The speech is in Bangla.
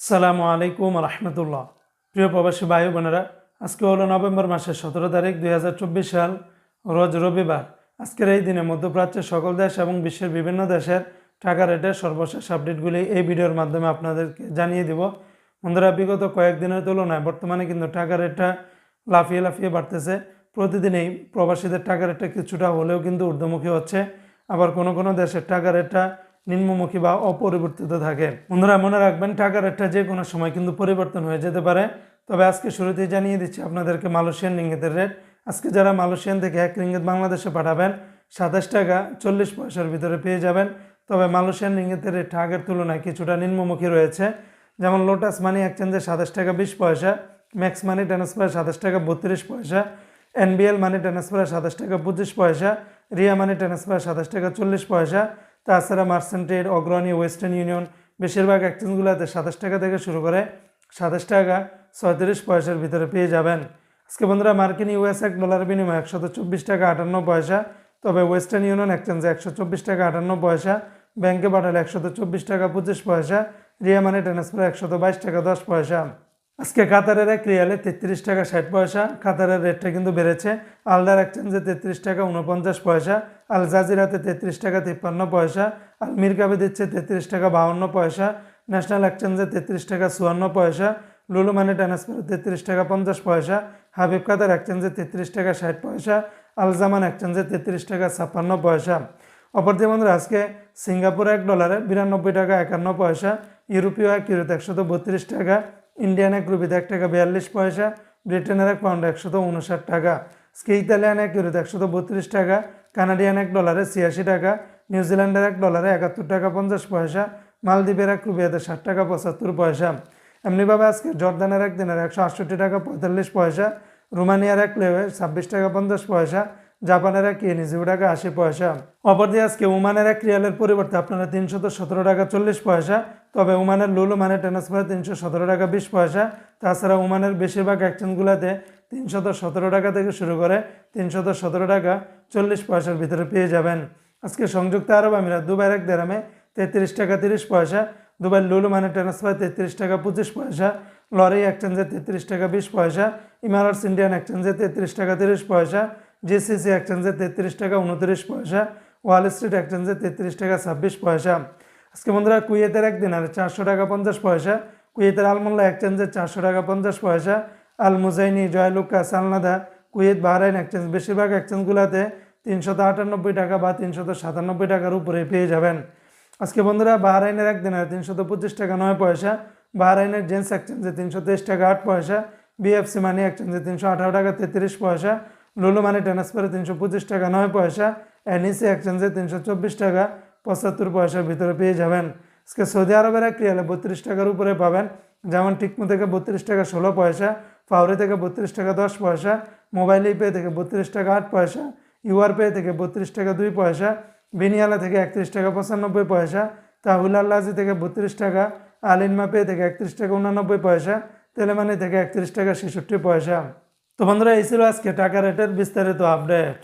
সালামু আলাইকুম রহমতুল্লাহ। প্রিয় প্রবাসী ভাই বোনেরা, আজকে হলো নভেম্বর মাসের সতেরো তারিখ দুই হাজার চব্বিশ সাল, রোজ রবিবার। আজকের এই দিনে মধ্যপ্রাচ্যের সকল দেশ এবং বিশ্বের বিভিন্ন দেশের টাকা রেটের সর্বশেষ আপডেটগুলি এই ভিডিওর মাধ্যমে আপনাদেরকে জানিয়ে দিব। বন্ধুরা, বিগত কয়েকদিনের তুলনায় বর্তমানে কিন্তু টাকা রেটটা লাফিয়ে লাফিয়ে বাড়তেছে। প্রতিদিনই প্রবাসীদের টাকা রেটটা কিছুটা হলেও কিন্তু ঊর্ধ্বমুখী হচ্ছে। আবার কোনো কোনো দেশের টাকা রেটটা নিম্নমুখী বা অপরিবর্তিত থাকে। বন্ধুরা, মনে রাখবেন টাকা রেটটা যে কোনো সময় কিন্তু পরিবর্তন হয়ে যেতে পারে। তবে আজকে শুরুতেই জানিয়ে দিচ্ছি আপনাদেরকে মালয়েশিয়ান রিঙ্গিতের রেট। আজকে যারা মালয়েশিয়ান থেকে এক রিঙ্গিত বাংলাদেশে পাঠাবেন, সাতাশ টাকা চল্লিশ পয়সার ভিতরে পেয়ে যাবেন। তবে মালয়েশিয়ান রিঙ্গিতের রেট আগের তুলনায় কিছুটা নিম্নমুখী রয়েছে। যেমন লোটাস মানি এক্সচেঞ্জে সাতাশ টাকা বিশ পয়সা ম্যাক্স মানি ট্রান্সফার সাতাশ টাকা বত্রিশ পয়সা এনবিএল মানি ট্রান্সফার সাতাশ টাকা পঁচিশ পয়সা রিয়া মানি ট্রান্সফার সাতাশ টাকা চল্লিশ পয়সা তাছাড়া মার্সেন্টেড অগ্রণী ওয়েস্টার্ন ইউনিয়ন বেশিরভাগ এক্সচেঞ্জগুলোতে সাতাশ টাকা থেকে শুরু করে সাতাশ টাকা ছয়ত্রিশ পয়সার ভিতরে পেয়ে যাবেন। আজকে বন্ধুরা মার্কিন ইউএস এক ডলার বিনিময়ে একশত চব্বিশ টাকা আটান্ন পয়সা, তবে ওয়েস্টার্ন ইউনিয়ন এক্সচেঞ্জে একশো চব্বিশ টাকা আটান্ন পয়সা, ব্যাংকে পাঠালে একশত চব্বিশ টাকা পঁচিশ পয়সা, রিয়া মানি ট্রান্সফার একশত বাইশ টাকা দশ পয়সা। আজকে কাতারের এক রিয়ালে তেত্রিশ টাকা ষাট পয়সা, কাতারের রেটটা কিন্তু বেড়েছে। আলদার এক্সচেঞ্জে তেত্রিশ টাকা উনপঞ্চাশ পয়সা, আল জাজিরাতে তেত্রিশ টাকা তিপ্পান্ন পয়সা, আল মিরকাবে দিচ্ছে তেত্রিশ টাকা বাউন্ন পয়সা, ন্যাশনাল এক্সচেঞ্জে তেত্রিশ টাকা চুয়ান্ন পয়সা, লুলু মানি ট্রান্সফারে তেত্রিশ টাকা পঞ্চাশ পয়সা, হাবিব কাতার এক্সচেঞ্জে তেত্রিশ টাকা ষাট পয়সা আলজামান এক্সচেঞ্জে তেত্রিশ টাকা ছাপ্পান্ন পয়সা। অপরদিকে বন্ধুরা, আজকে সিঙ্গাপুর এক ডলারে বিরানব্বই টাকা একান্ন পয়সা, ইউরোপীয় এক ইউরোতে একশত বত্রিশ টাকা ইন্ডিয়ান এক রুপিতে এক টাকা বিয়াল্লিশ পয়সা ব্রিটেনের এক পাউন্ড একশত উনষাট টাকা আজকে ইতালিয়ান এক ইউরোতে একশত বত্রিশ টাকা কানাডিয়ান এক ডলারে ছিয়াশি টাকা নিউজিল্যান্ডের এক ডলারে একাত্তর টাকা পঞ্চাশ পয়সা, মালদ্বীপের এক রুপিয়াতে ষাট টাকা পঁচাত্তর পয়সা। এমনিভাবে আজকে জর্দানের এক দিনের একশো আটষট্টি টাকা পঁয়তাল্লিশ পয়সা, রোমানিয়ার এক লেভে ছাব্বিশ টাকা পঞ্চাশ পয়সা, জাপানের এক ইয়েন জিরো টাকা আশি পয়সা। অপরদিকে আজকে ওমানের এক রিয়ালের পরিবর্তে আপনারা তিনশত সতেরো টাকা চল্লিশ পয়সা তবে ওমানের লুলু মানে ট্রান্সফারে তিনশো সতেরো টাকা বিশ পয়সা। তাছাড়া ওমানের বেশিরভাগ এক্সচেঞ্জগুলোতে তিনশত সতেরো টাকা থেকে শুরু করে তিনশত সতেরো টাকা চল্লিশ পয়সার ভিতরে পেয়ে যাবেন। আজকে সংযুক্ত আরব আমিরাত দুবাইয়ের এক দেরামে তেত্রিশ টাকা তিরিশ পয়সা দুবাই লুলু মানে ট্রান্সফার তেত্রিশ টাকা পঁচিশ পয়সা, লরি এক্সচেঞ্জে তেত্রিশ টাকা বিশ পয়সা ইমারাটস ইন্ডিয়ান এক্সচেঞ্জে তেত্রিশ টাকা তিরিশ পয়সা, জিসিসি এক্সচেঞ্জে তেত্রিশ টাকা উনত্রিশ পয়সা, ওয়াল স্ট্রিট এক্সচেঞ্জে তেত্রিশ টাকা ছাব্বিশ পয়সা। আজকে বন্ধুরা কুয়েতের এক দিনার চারশো টাকা পঞ্চাশ পয়সা। কুয়েতের আলমোল্লা এক্সচেঞ্জে চারশো টাকা পঞ্চাশ পয়সা। আল মুজাইনি জয়লুকা, সালনাদা, কুয়েত, বাহরাইন এক্সচেঞ্জ বেশিরভাগ এক্সচেঞ্জগুলোতে তিনশত আটানব্বই টাকা বা তিনশত সাতানব্বই টাকার উপরে পেয়ে যাবেন। আজকে বন্ধুরা বাহরাইনের এক দিনের তিনশত পঁচিশ টাকা নয় পয়সা। বাহরাইনের জেন্টস এক্সচেঞ্জে তিনশো তেইশ টাকা আট পয়সা। বিএফসি মানি এক্সচেঞ্জে তিনশো আঠারো টাকা তেত্রিশ পয়সা। লুলু মানি ট্রান্সফারে তিনশো পঁচিশ টাকা নয় পয়সা। এনইসি এক্সচেঞ্জে তিনশো চব্বিশ টাকা। পঁচাত্তর পয়সার ভিতরে পেয়ে যাবেন। আজকে সৌদি আরবের এক রিয়ালে বত্রিশ টাকার উপরে পাবেন। যেমন টিকমো থেকে বত্রিশ টাকা ষোলো পয়সা ফাউরি থেকে বত্রিশ টাকা দশ পয়সা, মোবাইল পে থেকে বত্রিশ টাকা আট পয়সা, ইউআর পে থেকে বত্রিশ টাকা দুই পয়সা, বিনিয়ালা থেকে একত্রিশ টাকা পঁচানব্বই পয়সা, তাহুল আল্লাজি থেকে বত্রিশ টাকা আলিনমা পে থেকে একত্রিশ টাকা উনানব্বই পয়সা, তেলেমানি থেকে একত্রিশ টাকা ছেষট্টি পয়সা। তো বন্ধুরা, এই ছিল আজকে টাকা রেটের বিস্তারিত আপডেট।